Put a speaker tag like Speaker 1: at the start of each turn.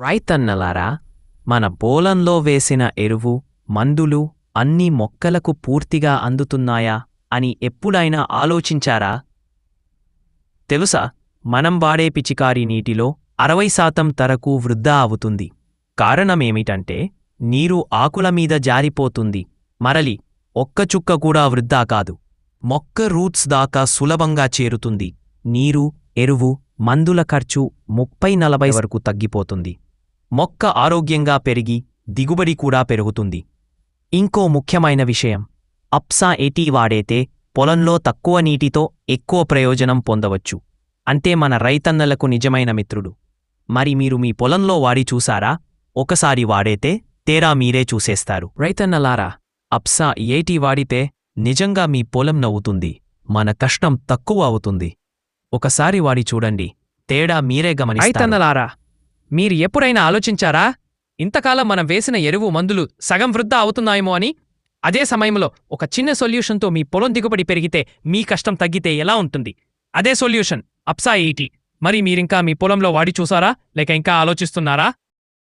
Speaker 1: రైతన్నలారా మన బోలంలో వేసిన ఎరువు మందులు అన్ని మొక్కలకు పూర్తిగా అందుతున్నాయా అని ఎప్పుడైనా ఆలోచించారా? తెలుసా మనం వాడే పిచికారీ నీటిలో అరవై శాతం తరకు వృద్ధా అవుతుంది. కారణమేమిటంటే నీరు ఆకుల మీద జారిపోతుంది. మరలి ఒక్క చుక్క కూడా వృద్ధా కాదు. మొక్క రూట్స్ దాకా సులభంగా చేరుతుంది. నీరు ఎరువు మందుల ఖర్చు ముప్పై నలభై వరకు తగ్గిపోతుంది. మొక్క ఆరోగ్యంగా పెరిగి దిగుబడి కూడా పెరుగుతుంది. ఇంకో ముఖ్యమైన విషయం అప్సా ఎటీ వాడైతే పొలంలో తక్కువ నీటితో ఎక్కువ ప్రయోజనం పొందవచ్చు. అంటే మన రైతన్నలకు నిజమైన మిత్రుడు. మరి మీరు మీ పొలంలో వాడి చూసారా? ఒకసారి వాడైతే తేరా మీరే చూసేస్తారు. రైతన్నలారా అప్సా ఏటీ వాడితే నిజంగా మీ పొలం నవ్వుతుంది. మన కష్టం తక్కువ అవుతుంది. ఒకసారి వాడి చూడండి. తేడా మీరే గమనిస్తారు.
Speaker 2: రైతన్నలారా మీరు ఎప్పుడైనా ఆలోచించారా? ఇంతకాలం మనం వేసిన ఎరువు మందులు సగం వృద్ధా అవుతున్నాయేమో అని? అదే సమయంలో ఒక చిన్న సొల్యూషన్తో మీ పొలం దిగుబడి పెరిగితే మీ కష్టం తగ్గితే ఎలా ఉంటుంది? అదే సొల్యూషన్ అప్సా ఎయిటీ. మరి మీరింకా మీ పొలంలో వాడి చూసారా? లేక ఇంకా ఆలోచిస్తున్నారా?